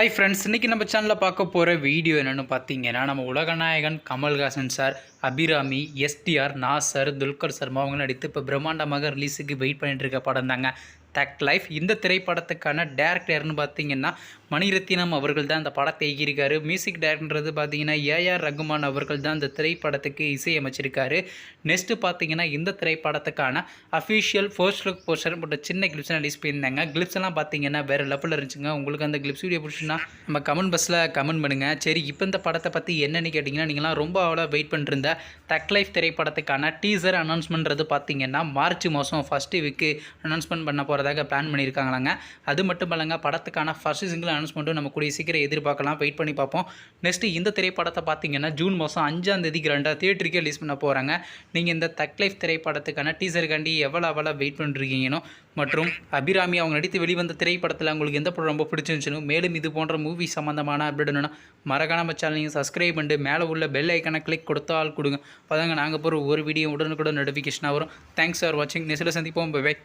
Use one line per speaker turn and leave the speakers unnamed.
Hi friends இன்றைக்கி நம்ம சேனலில் பார்க்க போகிற வீடியோ என்னென்னு பார்த்தீங்கன்னா நம்ம உலகநாயகன் கமல்ஹாசன் சார் அபிராமி எஸ்டிஆர் நாசர் துல்கர் சர்மா அவங்க நடித்து இப்போ பிரம்மாண்டமாக ரிலீஸுக்கு வெயிட் பண்ணிட்டு இருக்க படம் தாங்க தக் லைஃப் இந்த திரைப்படத்துக்கான டேரக்டர்னு பார்த்தீங்கன்னா மணிரத்தினம் அவர்கள் தான் இந்த படத்தை இயக்கியிருக்காரு. மியூசிக் டைரக்டர்ன்றது பார்த்தீங்கன்னா ஏஆர் ரகுமான் அவர்கள் தான் இந்த திரைப்படத்துக்கு இசையமைச்சிருக்காரு. நெக்ஸ்ட்டு பார்த்தீங்கன்னா இந்த திரைப்படத்துக்கான அஃபிஷியல் ஃபர்ஸ்ட் லுக் போஸ்டர் போட்ட சின்ன கிளிப்ஸ் ரிலீஸ் பண்ணியிருந்தாங்க. கிளிப்ஸ் எல்லாம் பார்த்தீங்கன்னா வேறு லெவலில் இருந்துச்சுங்க. உங்களுக்கு அந்த கிளிப்ஸ் வீடியோ பிடிச்சுன்னா நம்ம கமெண்ட் பஸ்ஸில் கமெண்ட் பண்ணுங்கள் சரி இப்போ இந்த படத்தை பற்றி என்னென்னு கேட்டிங்கன்னா நீங்களாம் ரொம்ப அவ்வளோ வெயிட் பண்ணிருந்த தக் லைஃப் திரைப்படத்துக்கான டீசர் அனௌன்ஸ்மெண்ட்றது பார்த்தீங்கன்னா மார்ச் மாதம் ஃபஸ்ட்டு வீக்கு அனௌன்ஸ்மெண்ட் பண்ண போகிறதாக பிளான் பண்ணியிருக்காங்களாங்க. அது மட்டும் இல்லைங்க படத்துக்கான ஃபர்ஸ்ட் சிங்கிள் அனௌன்ஸ்மெண்ட்டும் நம்ம கூடிய சீக்கிரம் எதிர்பார்க்கலாம். வெயிட் பண்ணி பார்ப்போம். நெக்ஸ்ட்டு இந்த திரைப்படத்தை பார்த்தீங்கன்னா ஜூன் மாதம் அஞ்சாம் தேதி ரெண்டாக தியேட்டருக்கே ரிலீஸ் பண்ண போகிறாங்க நீங்கள் இந்த தக் லைஃப் திரைப்படத்துக்கான டீசருக்காண்டி எவ்வளோ எவ்வளோ வெயிட் பண்ணிருக்கீங்கன்னு மற்றும் அபிராமி அவங்க நடித்து வெளிவந்த திரைப்படத்தில் உங்களுக்கு எந்த படம் ரொம்ப பிடிச்சிருந்துச்சுன்னு மேலும் இது போன்ற மூவி சம்மந்தமான அப்டேட்னா மறக்காம சேனலையும் சப்ஸ்கிரைப் பண்ணிட்டு மேலே உள்ள பெல் ஐக்கனை கிளிக் கொடுத்தால் கொடுங்க. அப்போதாங்க நாங்கள் போகிற ஒரு வீடியோ உடனுக்குடன் நோட்டிஃபிகேஷனாக வரும். தேங்க்ஸ் ஃபார் வாட்சிங் நெக்ஸ்ட்டில் சந்திப்போம். பை